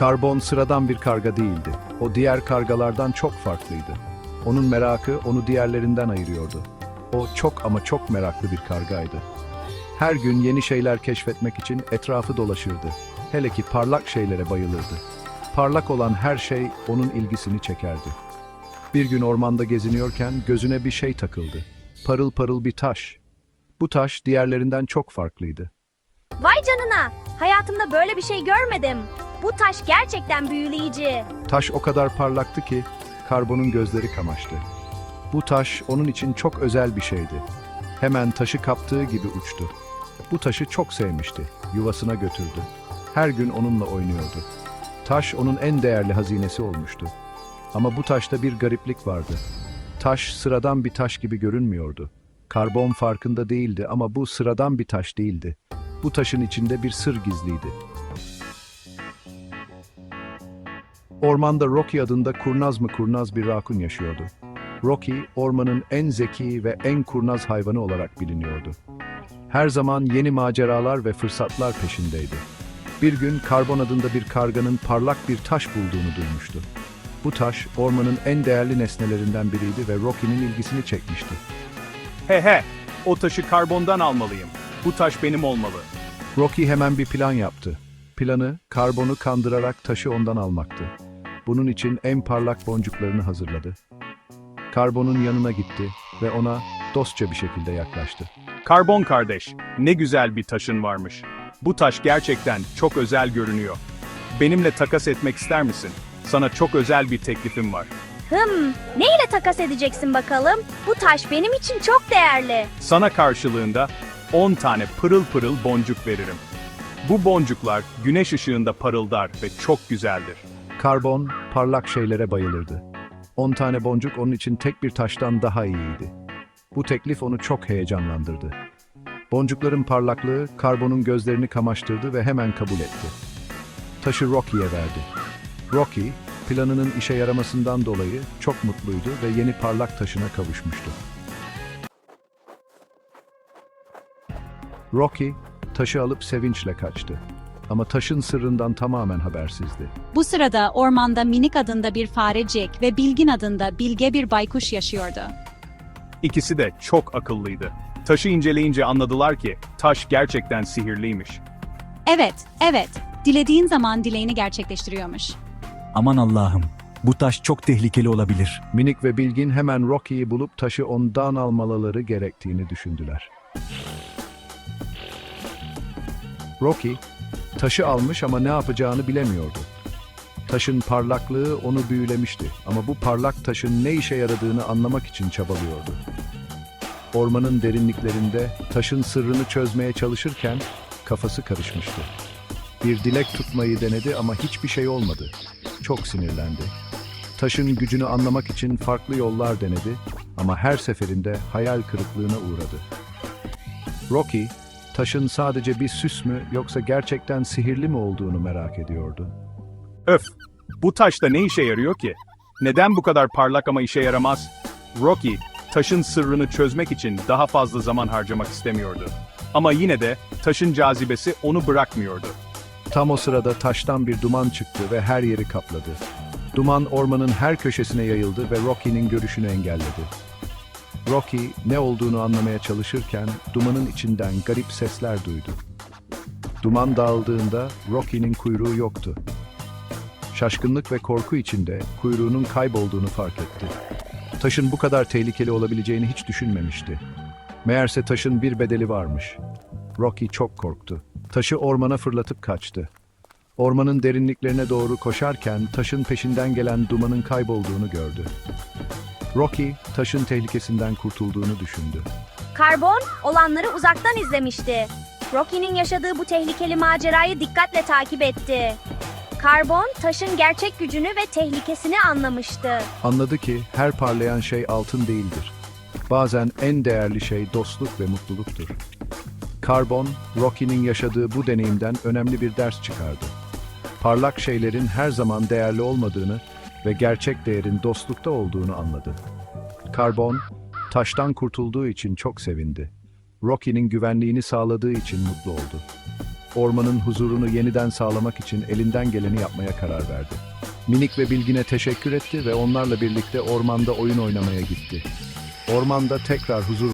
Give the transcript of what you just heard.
Karbon sıradan bir karga değildi. O diğer kargalardan çok farklıydı. Onun merakı onu diğerlerinden ayırıyordu. O çok ama çok meraklı bir kargaydı. Her gün yeni şeyler keşfetmek için etrafı dolaşırdı. Hele ki parlak şeylere bayılırdı. Parlak olan her şey onun ilgisini çekerdi. Bir gün ormanda geziniyorken gözüne bir şey takıldı. Parıl parıl bir taş. Bu taş diğerlerinden çok farklıydı. Vay canına! Hayatımda böyle bir şey görmedim. Bu taş gerçekten büyüleyici. Taş o kadar parlaktı ki karbonun gözleri kamaştı. Bu taş onun için çok özel bir şeydi. Hemen taşı kaptığı gibi uçtu. Bu taşı çok sevmişti. Yuvasına götürdü. Her gün onunla oynuyordu. Taş onun en değerli hazinesi olmuştu. Ama bu taşta bir gariplik vardı. Taş sıradan bir taş gibi görünmüyordu. Karbon farkında değildi ama bu sıradan bir taş değildi. Bu taşın içinde bir sır gizliydi. Ormanda Rocky adında kurnaz mı kurnaz bir rakun yaşıyordu. Rocky, ormanın en zeki ve en kurnaz hayvanı olarak biliniyordu. Her zaman yeni maceralar ve fırsatlar peşindeydi. Bir gün Karbon adında bir karganın parlak bir taş bulduğunu duymuştu. Bu taş, ormanın en değerli nesnelerinden biriydi ve Rocky'nin ilgisini çekmişti. He he, o taşı karbondan almalıyım. Bu taş benim olmalı. Rocky hemen bir plan yaptı. Planı, karbonu kandırarak taşı ondan almaktı. Bunun için en parlak boncuklarını hazırladı. Karbonun yanına gitti ve ona dostça bir şekilde yaklaştı. Karbon kardeş, ne güzel bir taşın varmış. Bu taş gerçekten çok özel görünüyor. Benimle takas etmek ister misin? Sana çok özel bir teklifim var. Hım, ne ile takas edeceksin bakalım? Bu taş benim için çok değerli. Sana karşılığında 10 tane pırıl pırıl boncuk veririm. Bu boncuklar güneş ışığında parıldar ve çok güzeldir. Karbon, parlak şeylere bayılırdı. 10 tane boncuk onun için tek bir taştan daha iyiydi. Bu teklif onu çok heyecanlandırdı. Boncukların parlaklığı karbonun gözlerini kamaştırdı ve hemen kabul etti. Taşı Rocky'ye verdi. Rocky, planının işe yaramasından dolayı çok mutluydu ve yeni parlak taşına kavuşmuştu. Rocky, taşı alıp sevinçle kaçtı. Ama taşın sırrından tamamen habersizdi. Bu sırada ormanda Minik adında bir farecik ve Bilgin adında bilge bir baykuş yaşıyordu. İkisi de çok akıllıydı. Taşı inceleyince anladılar ki taş gerçekten sihirliymiş. Evet, evet, dilediğin zaman dileğini gerçekleştiriyormuş. Aman Allah'ım, bu taş çok tehlikeli olabilir. Minik ve Bilgin hemen Rocky'yi bulup taşı ondan almaları gerektiğini düşündüler. Rocky, taşı almış ama ne yapacağını bilemiyordu. Taşın parlaklığı onu büyülemişti ama bu parlak taşın ne işe yaradığını anlamak için çabalıyordu. Ormanın derinliklerinde taşın sırrını çözmeye çalışırken kafası karışmıştı. Bir dilek tutmayı denedi ama hiçbir şey olmadı. Çok sinirlendi. Taşın gücünü anlamak için farklı yollar denedi ama her seferinde hayal kırıklığına uğradı. Rocky, taşın sadece bir süs mü yoksa gerçekten sihirli mi olduğunu merak ediyordu. Öf! Bu taş da ne işe yarıyor ki? Neden bu kadar parlak ama işe yaramaz? Rocky, taşın sırrını çözmek için daha fazla zaman harcamak istemiyordu. Ama yine de taşın cazibesi onu bırakmıyordu. Tam o sırada taştan bir duman çıktı ve her yeri kapladı. Duman ormanın her köşesine yayıldı ve Rocky'nin görüşünü engelledi. Rocky ne olduğunu anlamaya çalışırken dumanın içinden garip sesler duydu. Duman dağıldığında Rocky'nin kuyruğu yoktu. Şaşkınlık ve korku içinde kuyruğunun kaybolduğunu fark etti. Taşın bu kadar tehlikeli olabileceğini hiç düşünmemişti. Meğerse taşın bir bedeli varmış. Rocky çok korktu. Taşı ormana fırlatıp kaçtı. Ormanın derinliklerine doğru koşarken taşın peşinden gelen dumanın kaybolduğunu gördü. Rocky, taşın tehlikesinden kurtulduğunu düşündü. Karbon, olanları uzaktan izlemişti. Rocky'nin yaşadığı bu tehlikeli macerayı dikkatle takip etti. Karbon, taşın gerçek gücünü ve tehlikesini anlamıştı. Anladı ki her parlayan şey altın değildir. Bazen en değerli şey dostluk ve mutluluktur. Karbon, Rocky'nin yaşadığı bu deneyimden önemli bir ders çıkardı. Parlak şeylerin her zaman değerli olmadığını ve gerçek değerin dostlukta olduğunu anladı. Karbon, taştan kurtulduğu için çok sevindi. Rocky'nin güvenliğini sağladığı için mutlu oldu. ormanın huzurunu yeniden sağlamak için elinden geleni yapmaya karar verdi. Minik ve Bilgin'e teşekkür etti ve onlarla birlikte ormanda oyun oynamaya gitti. Ormanda tekrar huzur